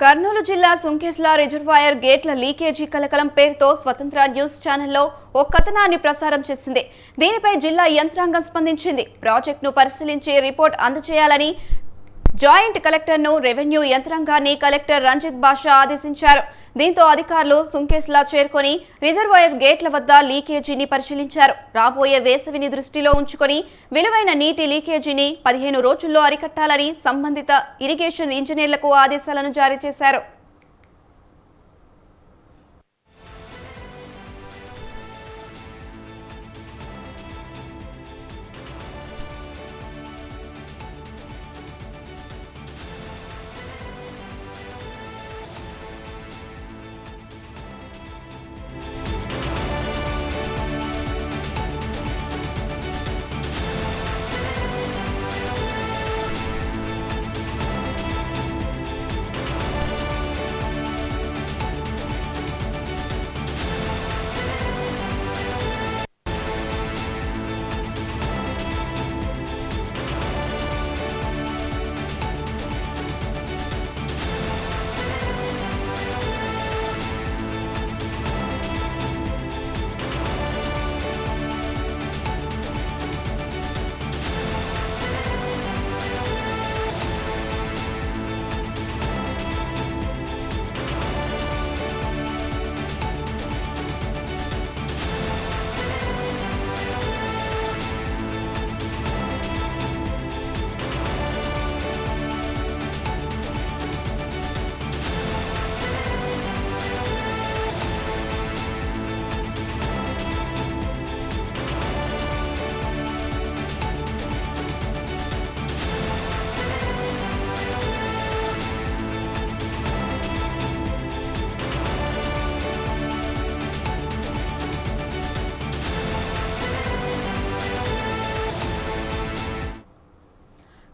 కర్నూలు జిల్లా సుంకేశ్ల రిజర్వాయర్ గేట్ల లీకేజీ కలకలం పేరుతో స్వతంత్ర న్యూస్ ఛానల్లో ఓ కథనాన్ని ప్రసారం చేసింది. దీనిపై జిల్లా యంత్రాంగం స్పందించింది. ప్రాజెక్టును పరిశీలించి రిపోర్ట్ అందజేయాలని జాయింట్ కలెక్టర్ను రెవెన్యూ యంత్రాంగాన్ని కలెక్టర్ రంజిత్ బాషా ఆదేశించారు. దీంతో అధికారులు సుంకేశ్లా చేరుకొని రిజర్వాయర్ గేట్ల వద్ద లీకేజీని పరిశీలించారు. రాబోయే వేసవిని దృష్టిలో ఉంచుకొని విలువైన నీటి లీకేజీని పదిహేను రోజుల్లో అరికట్టాలని సంబంధిత ఇరిగేషన్ ఇంజనీర్లకు ఆదేశాలను జారీ చేశారు.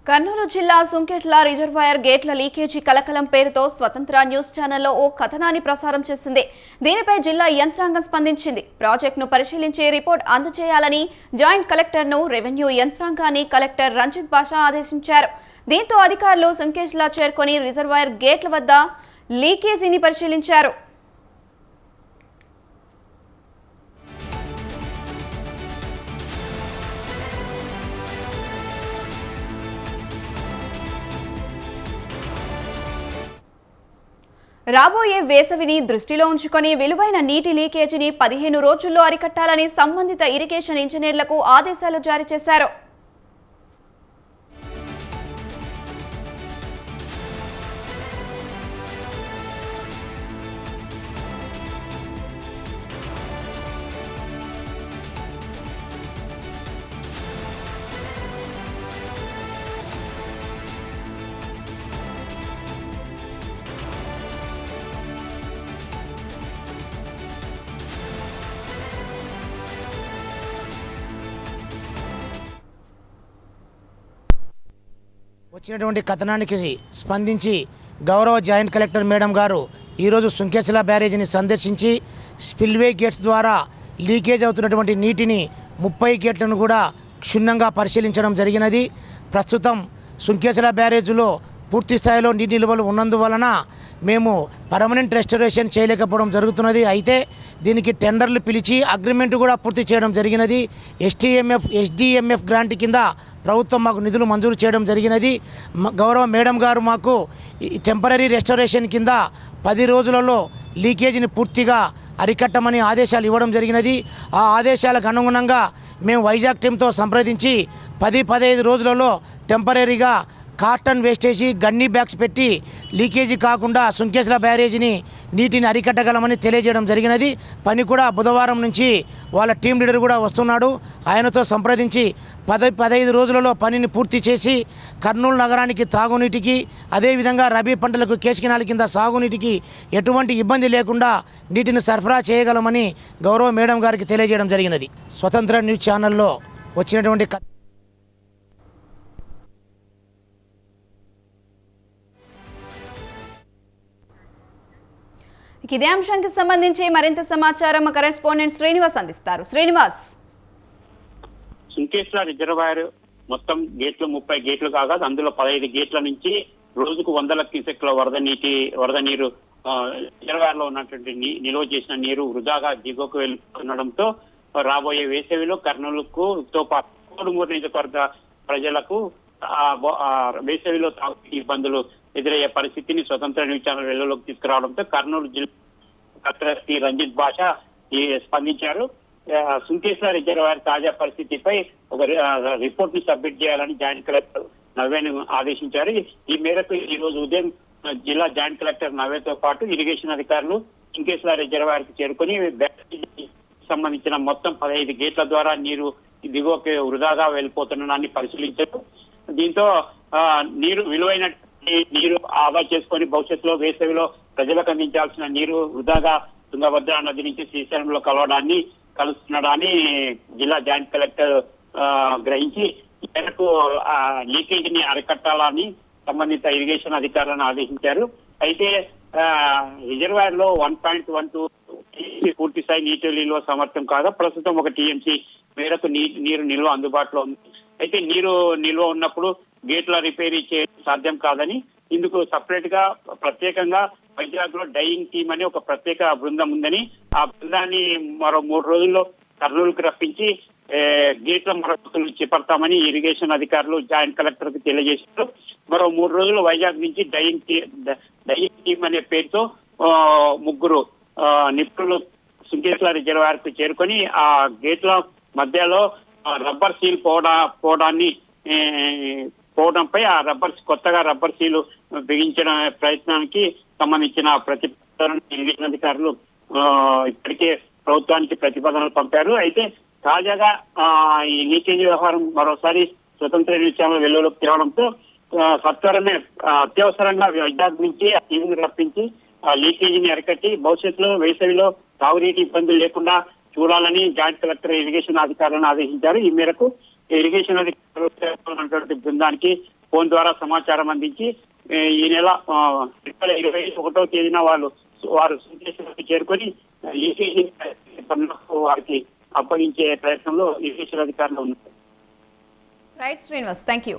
కర్నూలు జిల్లా సుంకెట్ల రిజర్వాయర్ గేట్ల లీకేజీ కలకలం పేరుతో స్వతంత్ర న్యూస్ ఛానల్లో ఓ కథనాన్ని ప్రసారం చేసింది. దీనిపై జిల్లా యంత్రాంగం స్పందించింది. ప్రాజెక్టును పరిశీలించి రిపోర్ట్ అందజేయాలని జాయింట్ కలెక్టర్ను రెవెన్యూ యంత్రాంగాన్ని కలెక్టర్ రంజిత్ బాషా ఆదేశించారు. దీంతో అధికారులు సుంకేష్లా చేరుకొని రిజర్వాయర్ గేట్ల వద్ద లీకేజీని పరిశీలించారు. రాబోయే వేసవిని దృష్టిలో ఉంచుకొని విలువైన నీటి లీకేజీని పదిహేను రోజుల్లో అరికట్టాలని సంబంధిత ఇరిగేషన్ ఇంజనీర్లకు ఆదేశాలు జారీ చేశారు. వచ్చినటువంటి కథనానికి స్పందించి గౌరవ జాయింట్ కలెక్టర్ మేడం గారు ఈరోజు సుంకేశల బ్యారేజీని సందర్శించి స్పిల్వే గేట్స్ ద్వారా లీకేజ్ అవుతున్నటువంటి నీటిని ముప్పై గేట్లను కూడా క్షుణ్ణంగా పరిశీలించడం జరిగినది. ప్రస్తుతం సుంకేశల బ్యారేజీలో పూర్తి స్థాయిలో నీటి నిల్వలు ఉన్నందువలన మేము పర్మనెంట్ రెస్టరేషన్ చేయలేకపోవడం జరుగుతున్నది. అయితే దీనికి టెండర్లు పిలిచి అగ్రిమెంట్ కూడా పూర్తి చేయడం జరిగినది. ఎస్టీఎంఎఫ్ ఎస్డిఎంఎఫ్ గ్రాంట్ కింద ప్రభుత్వం మాకు నిధులు మంజూరు చేయడం జరిగినది. గౌరవ మేడం గారు మాకు టెంపరీ రెస్టరేషన్ కింద పది రోజులలో లీకేజీని పూర్తిగా అరికట్టమని ఆదేశాలు ఇవ్వడం జరిగినది. ఆ ఆదేశాలకు అనుగుణంగా మేము వైజాగ్ టీంతో సంప్రదించి పది పదహైదు రోజులలో టెంపరీగా కాటన్ వేస్టేసి గన్నీ బ్యాగ్స్ పెట్టి లీకేజీ కాకుండా సుంకేశ్ల బ్యారేజీని నీటిని అరికట్టగలమని తెలియజేయడం జరిగినది. పని కూడా బుధవారం నుంచి వాళ్ళ టీం లీడర్ కూడా వస్తున్నాడు. ఆయనతో సంప్రదించి పద పదహైదు రోజులలో పనిని పూర్తి చేసి కర్నూలు నగరానికి తాగునీటికి అదేవిధంగా రబీ పంటలకు కేసుకినాల కింద సాగునీటికి ఎటువంటి ఇబ్బంది లేకుండా నీటిని సరఫరా చేయగలమని గౌరవ మేడం గారికి తెలియజేయడం జరిగినది. స్వతంత్ర న్యూస్ ఛానల్లో వచ్చినటువంటి కథ ఇదే అంశానికి సంబంధించి మరింత సమాచారం మా కరెస్పాండెంట్ శ్రీనివాస్ అందిస్తారు. శ్రీనివాస్. సుంకేశ్వర రిజర్వాయర్ మొత్తం గేట్లు ముప్పై గేట్లు కాగా అందులో పదహైదు గేట్ల నుంచి రోజుకు వందల క్యూసెక్ల వరద నీటి వరద నీరు రిజర్వాయర్లో ఉన్నటువంటి నిల్వ చేసిన నీరు వృధాగా దిగువకు వెళ్తుండడంతో రాబోయే వేసవిలో కర్నూలుకు తో పాటు కోడుమూరు నియోజకవర్గ ప్రజలకు ఆ వేసవిలో తాగునీటి ఇబ్బందులు ఎదురయ్యే పరిస్థితిని స్వతంత్ర న్యూస్ ఛానల్ వెలుగులోకి తీసుకురావడంతో కర్నూలు జిల్లా కలెక్టర్ టి. రంజిత్ భాష ఈ స్పందించారు. సుంకేశ్వర రిజర్వాయర్ తాజా పరిస్థితిపై ఒక రిపోర్ట్ని సబ్మిట్ చేయాలని జాయింట్ కలెక్టర్ నవ్వేను ఆదేశించారు. ఈ మేరకు ఈ రోజు ఉదయం జిల్లా జాయింట్ కలెక్టర్ నవ్వేతో పాటు ఇరిగేషన్ అధికారులు సుంకేశ్వర రిజర్వాయర్కి చేరుకుని సంబంధించిన మొత్తం పదహైదు గేట్ల ద్వారా నీరు దిగువకి వృధాగా వెళ్ళిపోతుండడాన్ని పరిశీలించారు. దీంతో ఆ, నీరు విలువైన నీరు ఆదా చేసుకొని భవిష్యత్తులో వేసవిలో ప్రజలకు అందించాల్సిన నీరు వృధాగా తుంగభద్ర నది నుంచి శ్రీశైలంలో కలవడాన్ని కలుస్తున్నాడని జిల్లా జాయింట్ కలెక్టర్ గ్రహించి మేరకు ఆ లీకేజీని అరికట్టాలని సంబంధిత ఇరిగేషన్ అధికారులను ఆదేశించారు. అయితే రిజర్వాయర్లో వన్ పాయింట్ వన్ టూ పూర్తి స్థాయి నీటి నిల్వ సమర్థం కాగా ప్రస్తుతం ఒక టీఎంసీ మేరకు నీటి నీరు నిల్వ అందుబాటులో ఉంది. అయితే నీరు నిల్వ ఉన్నప్పుడు గేట్ల రిపేర్ చేయడం సాధ్యం కాదని ఇందుకు సపరేట్గా ప్రత్యేకంగా వైజాగ్లో డైయింగ్ టీమ్ అని ఒక ప్రత్యేక బృందం ఉందని ఆ బృందాన్ని మరో మూడు రోజుల్లో కర్నూలుకు రప్పించి గేట్ల మరమ్మతులు చేపడతామని ఇరిగేషన్ అధికారులు జాయింట్ కలెక్టర్కు తెలియజేశారు. మరో మూడు రోజులు వైజాగ్ నుంచి డైయింగ్ డైయింగ్ టీమ్ అనే పేరుతో ముగ్గురు నిపుణులు సుంకేశ్వర రిజర్వాయర్కు చేరుకొని ఆ గేట్ల మధ్యలో రబ్బర్ సీల్ పోవడా పోవడాన్ని పోవడంపై ఆ రబ్బర్ కొత్తగా రబ్బర్ సీలు బిగించడం ప్రయత్నానికి సంబంధించిన ప్రతిపాదన ఇరిగేషన్ అధికారులు ఆ, ఇప్పటికే ప్రభుత్వానికి ప్రతిపాదనలు పంపారు. అయితే తాజాగా ఆ, ఈ లీకేజీ వ్యవహారం మరోసారి స్వతంత్ర న్యూస్ ఛానల్ వెలుగులోకి తేవడంతో సత్వరమే అత్యవసరంగా వైజాగ్ నుంచి ఆ రప్పించి ఆ లీకేజీని అరికట్టి భవిష్యత్తులో వేసవిలో తాగునీటి ఇబ్బందులు లేకుండా చూడాలని జాయింట్ కలెక్టర్ ఇరిగేషన్ అధికారులను ఆదేశించారు. ఈ మేరకు ఇరిగేషన్ అధికారులు బృందానికి ఫోన్ ద్వారా సమాచారం అందించి ఈ నెల ఇరవై ఒకటో తేదీన వాళ్ళు వారు సుంకేశ్వరకు చేరుకొని లీకేజీ పనులకు వారికి అప్పగించే ప్రయత్నంలో ఇరిగేషన్ అధికారులు ఉన్నారు. Right Srinivas thank you